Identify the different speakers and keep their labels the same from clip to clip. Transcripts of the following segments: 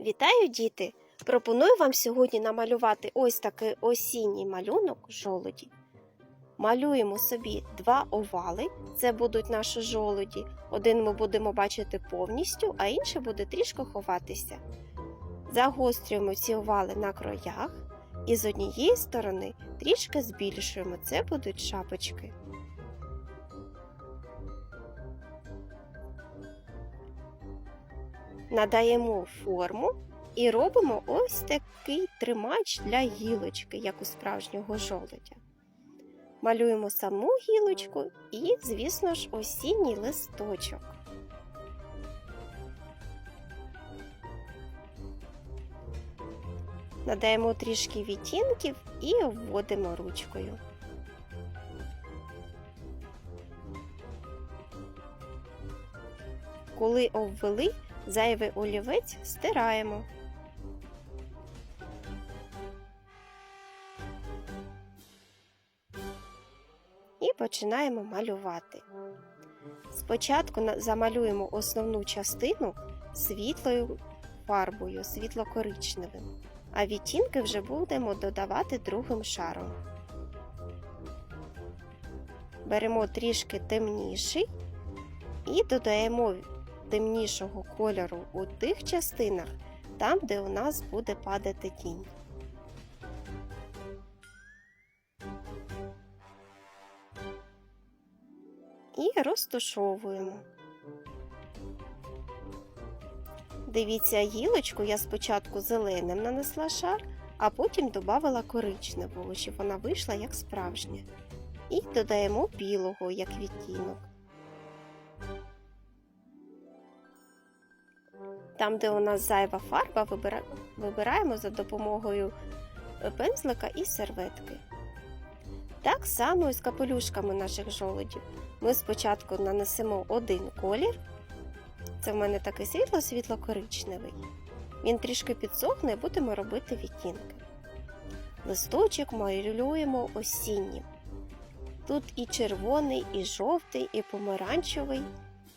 Speaker 1: Вітаю, діти! Пропоную вам сьогодні намалювати ось такий осінній малюнок жолуді. Малюємо собі два овали, це будуть наші жолуді. Один ми будемо бачити повністю, а інший буде трішки ховатися. Загострюємо ці овали на краях і з однієї сторони трішки збільшуємо. Це будуть шапочки. Надаємо форму і робимо ось такий тримач для гілочки, як у справжнього жолудя. Малюємо саму гілочку і, звісно ж, осінній листочок. Надаємо трішки відтінків і вводимо ручкою. Коли обвели, зайвий олівець стираємо. І починаємо малювати. Спочатку замалюємо основну частину світлою фарбою, світло-коричневим, а відтінки вже будемо додавати другим шаром. Беремо трішки темніший і додаємо темнішого кольору у тих частинах, там, де у нас буде падати тінь. І розтушовуємо. Дивіться, гілочку я спочатку зеленим нанесла шар, а потім додавала коричневого, щоб вона вийшла як справжня. І додаємо білого як відтінок. Там, де у нас зайва фарба, вибираємо за допомогою е, пензлика і серветки. Так само і з капелюшками наших жолудів. Ми спочатку нанесемо один колір. Це в мене такий світло-світло-коричневий. Він трішки підсохне і будемо робити відтінки. Листочок малюємо осіннім. Тут і червоний, і жовтий, і помаранчевий.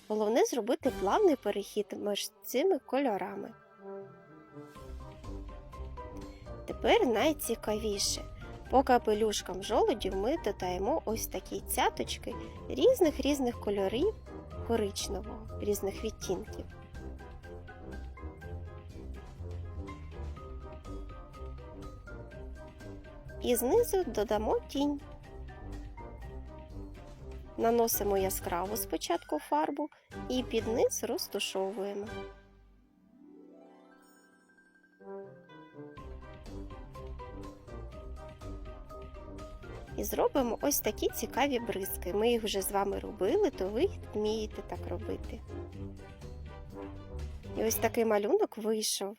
Speaker 1: Головне зробити плавний перехід між цими кольорами. Тепер найцікавіше. По капелюшкам жолудів ми додаємо ось такі цяточки різних різних кольорів коричневого, різних відтінків. І знизу додамо тінь. Наносимо яскраву спочатку фарбу і під низ розтушовуємо. І зробимо ось такі цікаві бризки. Ми їх вже з вами робили, то ви вмієте так робити. І ось такий малюнок вийшов.